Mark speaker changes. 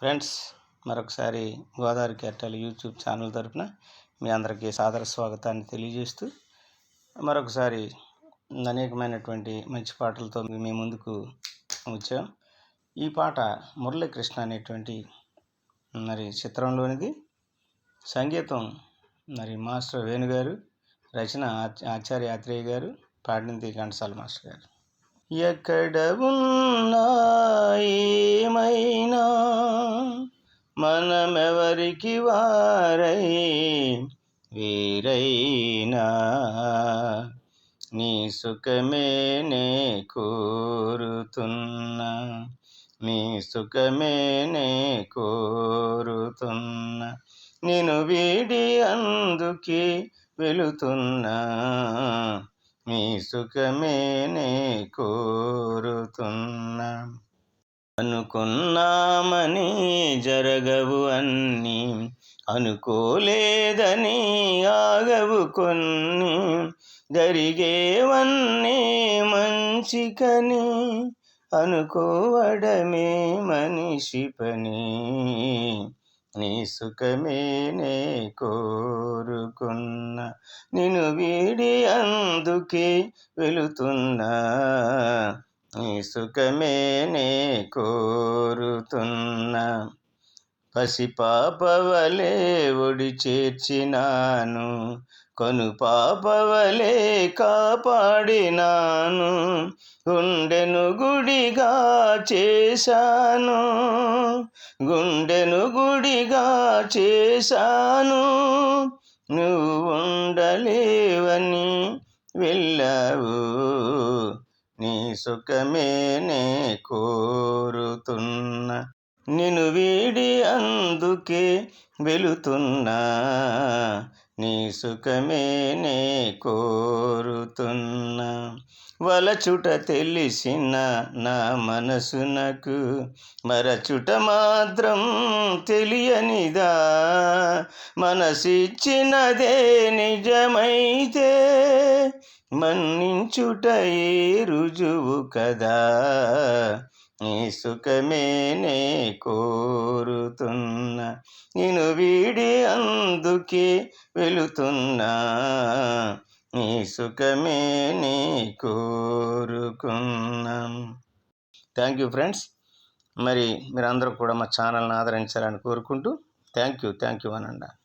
Speaker 1: Friends మరొకసారి గోదావరి కెరటాలు YouTube channel తరఫున మీ అందరికీ సాదర స్వాగతాన్ని తెలియజేస్తూ మరొకసారి అనేకమైనటువంటి మంచి పాటలతో మీ ముందుకు వచ్చాం. ఈ పాట మురళీకృష్ణ అనేటువంటి మరి చిత్రంలోనిది. సంగీతం మరి మాస్టర్ వేణుగారు రచన ఆచార్య యాత్రేయ గారు పాడినది ఘంటసాల మాస్టర్ గారు. ఎక్కడ ఉన్నా ఏమైనా మనమెవరికి వారై వీరైనా? నీ సుఖమే నే కోరుతున్నా నీ సుఖమే నే కోరుతున్నా నేను వీడి అందుకే వెళుతున్నా. నీ సుఖమే నే కోరుతున్నా. అనుకున్నామని జరగవు అన్ని అనుకోలేదని ఆగవు కొన్ని. జరిగేవన్నీ మంచికని అనుకోవడమే మనిషి పని. నీ సుఖమే నే కోరుకున్నా నిన్ను వీడి అందుకే వెళుతున్నా. నీ సుఖమే నే కోరుతున్న. పసిపాపవలే ఒడి చేర్చినాను. కను పాపవలే కాపాడినాను. గుండెను గుడిగా చేశాను. గుండెను గుడిగా చేశాను. నువ్వు ఉండలేవని వెళ్ళావు. నీ సుఖమే నే కోరుతున్నా. నిన్ను వీడి అందుకే వెళుతున్నా. నీ సుఖమే నే కోరుతున్నా. వలచుట తెలిసిన నా మనసునకు మరచుట మాత్రం తెలియనిదా. మనసిచ్చినదే నిజమైతే మన్నించుటయే రుజువు కదా. నీ సుఖమే నే కోరుతున్నా. నేను వీడి అందుకే వెళుతున్నా. నీ సుఖమే నీ కోరుకున్నా. Thank you friends. మరి మీరందరూ కూడా మా ఛానల్ని ఆదరించాలని కోరుకుంటూ థ్యాంక్ యూ థ్యాంక్ యూ అనండి.